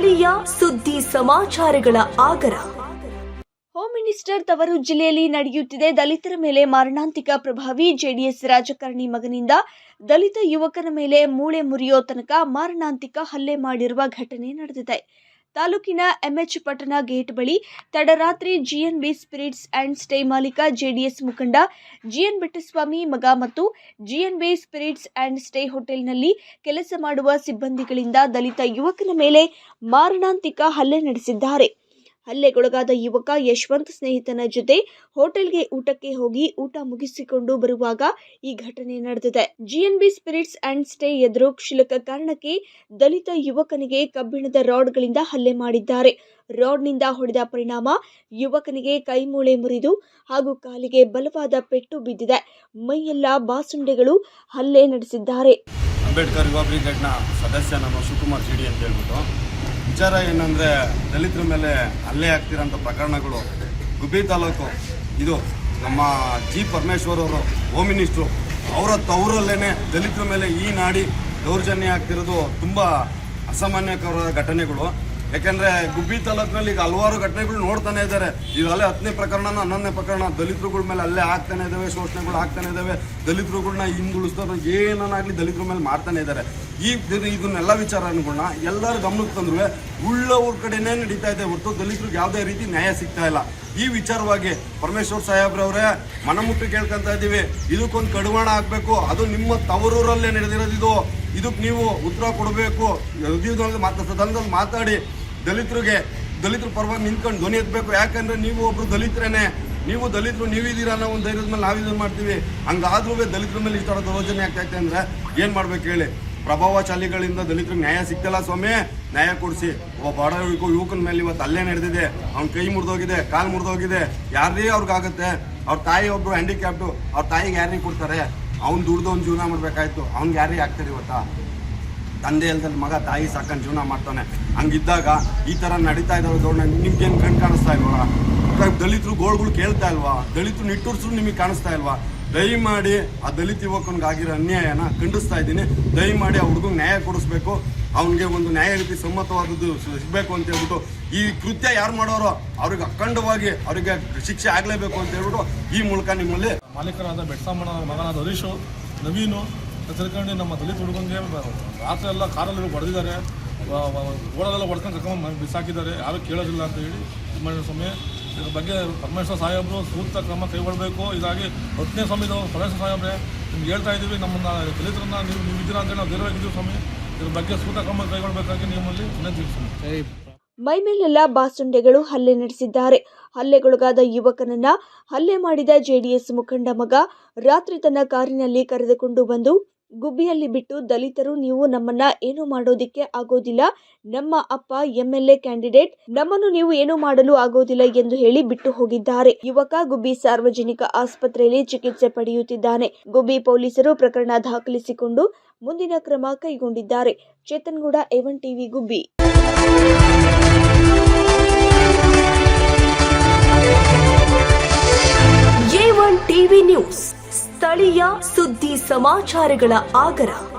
ಸ್ಥಳೀಯ ಸುದ್ದಿ ಸಮಾಚಾರಗಳ ಆಗರ. ಹೋಮ್ ಮಿನಿಸ್ಟರ್ ತವರು ಜಿಲ್ಲೆಯಲ್ಲಿ ನಡೆಯುತ್ತಿದೆ ದಲಿತರ ಮೇಲೆ ಮಾರಣಾಂತಿಕ ಪ್ರಭಾವಿ ಜೆಡಿಎಸ್ ರಾಜಕಾರಣಿ ಮಗನಿಂದ ದಲಿತ ಯುವಕನ ಮೇಲೆ ಮೂಳೆ ಮುರಿಯೋ ತನಕ ಮಾರಣಾಂತಿಕ ಹಲ್ಲೆ ಮಾಡಿರುವ ಘಟನೆ ನಡೆದಿದೆ. ತಾಲೂಕಿನ ಎಂಎಚ್ ಪಟ್ಟಣ ಗೇಟ್ ಬಳಿ ತಡರಾತ್ರಿ ಜಿಎನ್ಬಿ ಸ್ಪಿರಿಟ್ಸ್ ಅಂಡ್ ಸ್ಟೇ ಮಾಲೀಕ ಜೆಡಿಎಸ್ ಮುಖಂಡ ಜಿಎನ್ ಬೆಟ್ಟಸ್ವಾಮಿ ಮಗ ಮತ್ತು ಜಿಎನ್ಬಿ ಸ್ಪಿರಿಟ್ಸ್ ಅಂಡ್ ಸ್ಟೇ ಹೋಟೆಲ್ನಲ್ಲಿ ಕೆಲಸ ಮಾಡುವ ಸಿಬ್ಬಂದಿಗಳಿಂದ ದಲಿತ ಯುವಕನ ಮೇಲೆ ಮಾರಣಾಂತಿಕ ಹಲ್ಲೆ ನಡೆಸಿದ್ದಾರೆ. ಹಲ್ಲೆಗೊಳಗಾದ ಯುವಕ ಯಶವಂತ್ ಸ್ನೇಹಿತನ ಜೊತೆ ಹೋಟೆಲ್ಗೆ ಊಟಕ್ಕೆ ಹೋಗಿ ಊಟ ಮುಗಿಸಿಕೊಂಡು ಬರುವಾಗ ಈ ಘಟನೆ ನಡೆದಿದೆ. ಜಿಎನ್ಬಿ ಸ್ಪಿರಿಟ್ಸ್ ಅಂಡ್ ಸ್ಟೇ ಎದುರು ಕ್ಷುಲಕ ಕಾರಣಕ್ಕೆ ದಲಿತ ಯುವಕನಿಗೆ ಕಬ್ಬಿಣದ ರಾಡ್ಗಳಿಂದ ಹಲ್ಲೆ ಮಾಡಿದ್ದಾರೆ. ರಾಡ್ನಿಂದ ಹೊಡೆದ ಪರಿಣಾಮ ಯುವಕನಿಗೆ ಕೈಮೂಳೆ ಮುರಿದು ಹಾಗೂ ಕಾಲಿಗೆ ಬಲವಾದ ಪೆಟ್ಟು ಬಿದ್ದಿದೆ. ಮೈಯೆಲ್ಲ ಬಾಸುಂಡೆಗಳು ಹಲ್ಲೆ ನಡೆಸಿದ್ದಾರೆ. ಅಂಬೇಡ್ಕರ್ ಯುವ ಬ್ರಿಗೇಡ್ನ ಸದಸ್ಯ ನಮ್ಮ ಶಿವಕುಮಾರ್ ಜಿಡಿ ಅಂತ ಹೇಳ್ಬಿಟ್ಟು ವಿಚಾರ ಏನಂದರೆ ದಲಿತರ ಮೇಲೆ ಹಲ್ಲೆ ಆಗ್ತಿರೋಂಥ ಪ್ರಕರಣಗಳು ಗುಬ್ಬಿ ತಾಲೂಕು, ಇದು ನಮ್ಮ ಜಿ ಪರಮೇಶ್ವರ್ ಅವರು ಹೋಮ್ ಮಿನಿಸ್ಟ್ರು ಅವರ ತವರಲ್ಲೇ ದಲಿತರ ಮೇಲೆ ಈ ನಾಡಿ ದೌರ್ಜನ್ಯ ಆಗ್ತಿರೋದು ತುಂಬ ಅಸಾಮಾನ್ಯಕರ ಘಟನೆಗಳು. ಯಾಕೆಂದರೆ ಗುಬ್ಬಿ ತಾಲೂಕಿನಲ್ಲಿ ಈಗ ಹಲವಾರು ಘಟನೆಗಳು ನೋಡ್ತಾನೆ ಇದ್ದಾರೆ. ಈಗಾಗಲೇ ಹತ್ತನೇ ಪ್ರಕರಣ ಹನ್ನೊಂದನೇ ಪ್ರಕರಣ, ದಲಿತರುಗಳ ಮೇಲೆ ಅಲ್ಲೇ ಆಗ್ತಾನೆ ಇದ್ದಾವೆ, ಶೋಷಣೆಗಳು ಆಗ್ತಾನೆ ಇದ್ದಾವೆ. ದಲಿತರುಗಳನ್ನ ಹಿಂದುಳಿಸ್ತಾರೆ ಏನನ್ನಾಗಲಿ ದಲಿತರ ಮೇಲೆ ಮಾಡ್ತಾನೆ ಇದ್ದಾರೆ. ಈ ದಿನ ಇದನ್ನೆಲ್ಲ ವಿಚಾರಗಳನ್ನ ಎಲ್ಲರ ಗಮನಕ್ಕೆ ತಂದ್ರು ಉಳ್ಳವ್ರ ಕಡೆನೇ ನಡೀತಾ ಇದೆ ಹೊರತು ದಲಿತರಿಗೆ ಯಾವುದೇ ರೀತಿ ನ್ಯಾಯ ಸಿಗ್ತಾ ಇಲ್ಲ. ಈ ವಿಚಾರವಾಗಿ ಪರಮೇಶ್ವರ್ ಸಾಹೇಬ್ರವರೇ, ಮನಮುಟ್ಟು ಕೇಳ್ಕೊಂತ ಇದ್ದೀವಿ ಇದಕ್ಕೊಂದು ಕಡಿವಾಣ ಆಗಬೇಕು ಅದು ನಿಮ್ಮ ತವರೂರಲ್ಲೇ ನಡೆದಿರೋದು ಇದು. ಇದಕ್ಕೆ ನೀವು ಉತ್ತರ ಕೊಡಬೇಕು. ಮಾತಾಡಿ. ದಲಿತರಿಗೆ ದಲಿತರ ಪರವಾಗಿ ನಿಂತ್ಕೊಂಡು ಧ್ವನಿ ಎತ್ತಬೇಕು. ಯಾಕಂದ್ರೆ ನೀವು ಒಬ್ರು ದಲಿತರೇನೆ. ನೀವು ದಲಿತರು, ನೀವಿದ್ದೀರಾ ಅನ್ನೋ ಒಂದು ಧೈರ್ಯದ ಮೇಲೆ ನಾವು ಇದನ್ನು ಮಾಡ್ತೀವಿ. ಹಂಗಾದ್ರೂ ದಲಿತರ ಮೇಲೆ ಇಷ್ಟ ದೌರ್ಜನ್ಯ ಆಗ್ತೈತೆ ಅಂದ್ರೆ ಏನು ಮಾಡ್ಬೇಕು ಹೇಳಿ? ಪ್ರಭಾವಶಾಲಿಗಳಿಂದ ದಲಿತರಿಗೆ ನ್ಯಾಯ ಸಿಗ್ತಿಲ್ಲ ಸ್ವಾಮಿ. ನ್ಯಾಯ ಕೊಡಿಸಿ. ಒಬ್ಬ ಬಡ ಯುವಕ, ಯುವಕನ ಮೇಲೆ ಇವತ್ತು ಅಲ್ಲೇ ನಡೆದಿದೆ. ಅವ್ನ ಕೈ ಮುರಿದೋಗಿದೆ, ಕಾಲು ಮುರಿದೋಗಿದೆ. ಯಾರೇ ಅವ್ರಿಗಾಗುತ್ತೆ. ಅವ್ರ ತಾಯಿ ಒಬ್ರು ಹ್ಯಾಂಡಿಕ್ಯಾಪ್ಟು ಅವ್ರ ತಾಯಿಗೆ ಯಾರಿಗೆ ಕೊಡ್ತಾರೆ? ಅವ್ನು ದುಡ್ದು ಅವ್ನು ಜೀವನ ಮಾಡಬೇಕಾಯ್ತು. ಅವ್ನಿಗೆ ಯಾರಿಗೆ ಆಗ್ತಾರೆ ಇವತ್ತಾ? ತಂದೆ ಇಲ್ದಲ್ಲಿ ಮಗ ತಾಯಿ ಸಾಕೊಂಡು ಜೀವನ ಮಾಡ್ತಾನೆ. ಹಂಗಿದ್ದಾಗ ಈ ಥರ ನಡೀತಾ ಇದ್ದಾವೆ ನಿಮ್ಗೇನು ಕಣ್ ಕಾಣಿಸ್ತಾ ಇಲ್ವಾ? ದಲಿತರು ಗೋಳ್ಗಳು ಕೇಳ್ತಾ ಇಲ್ವಾ? ದಲಿತರು ನಿಟ್ಟುರ್ಸ್ರು ನಿಮಗೆ ಕಾಣಿಸ್ತಾ ಇಲ್ವಾ? ದಯಮಾಡಿ ಆ ದಲಿತ ಯುವಕನಿಗೆ ಆಗಿರೋ ಅನ್ಯಾಯನ ಖಂಡಿಸ್ತಾ ಇದ್ದೀನಿ. ದಯಮಾಡಿ ಆ ಹುಡುಗಂಗೆ ನ್ಯಾಯ ಕೊಡಿಸ್ಬೇಕು. ಅವನಿಗೆ ಒಂದು ನ್ಯಾಯ ರೀತಿ ಸಮ್ಮತವಾದದ್ದು ಸಿಗಬೇಕು ಅಂತ ಹೇಳ್ಬಿಟ್ಟು ಈ ಕೃತ್ಯ ಯಾರು ಮಾಡೋರೋ? ಅವ್ರಿಗೆ ಅಖಂಡವಾಗಿ ಅವರಿಗೆ ಶಿಕ್ಷೆ ಆಗಲೇಬೇಕು ಅಂತ ಹೇಳ್ಬಿಟ್ಟು ಈ ಮೂಲಕ ನಿಮ್ಮಲ್ಲಿ ಮಾಲೀಕರಾದ ಬೆಟ್ಸಮ್ಮನ ಮಗನಾದ ಹರೀಶು, ನವೀನು ತಿಳ್ಕೊಂಡು ನಮ್ಮ ದಲಿತ ಹುಡುಗಂಗೆ ರಾತ್ರಿ ಎಲ್ಲ ಕಾರಲ್ಲಿ ಹೊಡೆದಿದ್ದಾರೆ. ಓಡಲೆಲ್ಲ ಹೊಡ್ಕೊಂಡು ಕರ್ಕೊಂಡು ಬಿಸಾಕಿದ್ದಾರೆ. ಯಾರು ಕೇಳೋದಿಲ್ಲ ಅಂತ ಹೇಳಿ ಸುಬ್ರಹ್ಮಣ್ಯ ಸ್ವಾಮಿ ಇದ್ರ ಬಗ್ಗೆ ಪರಮೇಶ್ವರ ಸಾಹೇಬರು ಸೂಕ್ತ ಕ್ರಮ ಕೈಗೊಳ್ಳಬೇಕು. ಇದಾಗಿ ಹತ್ತನೇ ಸ್ವಾಮಿದು ಪರಮೇಶ್ವರ ಸಾಹೇಬ್ರೆ. ನಿಮ್ಗೆ ಹೇಳ್ತಾ ಇದ್ದೀವಿ ನಮ್ಮನ್ನ ದಲಿತರನ್ನ ನೀವು ನೀವು ಇದ್ದೀರಾ ಅಂತೇಳಿ ನಾವು ಧೈರ್ಯವಾಗಿದ್ದೀವಿ ಸ್ವಾಮಿ. ಇದ್ರ ಬಗ್ಗೆ ಸೂಕ್ತ ಕ್ರಮ ಕೈಗೊಳ್ಳಬೇಕಾಗಿ ನಿಮ್ಮಲ್ಲಿ ವಿನಂತಿಸಿ ಸ್ವಾಮಿ. ಮೈಮೇಲೆಲ್ಲ ಬಾಸುಂಡೆಗಳು ಹಲ್ಲೆ ನಡೆಸಿದ್ದಾರೆ. ಹಲ್ಲೆಗೊಳಗಾದ ಯುವಕನನ್ನ ಹಲ್ಲೆ ಮಾಡಿದ ಜೆಡಿಎಸ್ ಮುಖಂಡ ಮಗ ರಾತ್ರಿ ತನ್ನ ಕಾರಿನಲ್ಲಿ ಕರೆದುಕೊಂಡು ಬಂದು ಗುಬ್ಬಿಯಲ್ಲಿ ಬಿಟ್ಟು ದಲಿತರು ನೀವು ನಮ್ಮನ್ನ ಏನು ಮಾಡೋದಿಕ್ಕೆ ಆಗೋದಿಲ್ಲ. ನಮ್ಮ ಅಪ್ಪ ಎಂಎಲ್ಎ ಕ್ಯಾಂಡಿಡೇಟ್. ನಮ್ಮನ್ನು ನೀವು ಏನು ಮಾಡಲು ಆಗೋದಿಲ್ಲ ಎಂದು ಹೇಳಿ ಬಿಟ್ಟು ಹೋಗಿದ್ದಾರೆ. ಯುವಕ ಗುಬ್ಬಿ ಸಾರ್ವಜನಿಕ ಆಸ್ಪತ್ರೆಯಲ್ಲಿ ಚಿಕಿತ್ಸೆ ಪಡೆಯುತ್ತಿದ್ದಾನೆ. ಗುಬ್ಬಿ ಪೊಲೀಸರು ಪ್ರಕರಣ ದಾಖಲಿಸಿಕೊಂಡು ಮುಂದಿನ ಕ್ರಮ ಕೈಗೊಂಡಿದ್ದಾರೆ. ಚೇತನ್ಗೌಡ ಎವನ್ ಟಿವಿ ಗುಬ್ಬಿ. ಸುದ್ದಿ ಸಮಾಚಾರಗಳ ಆಗರ.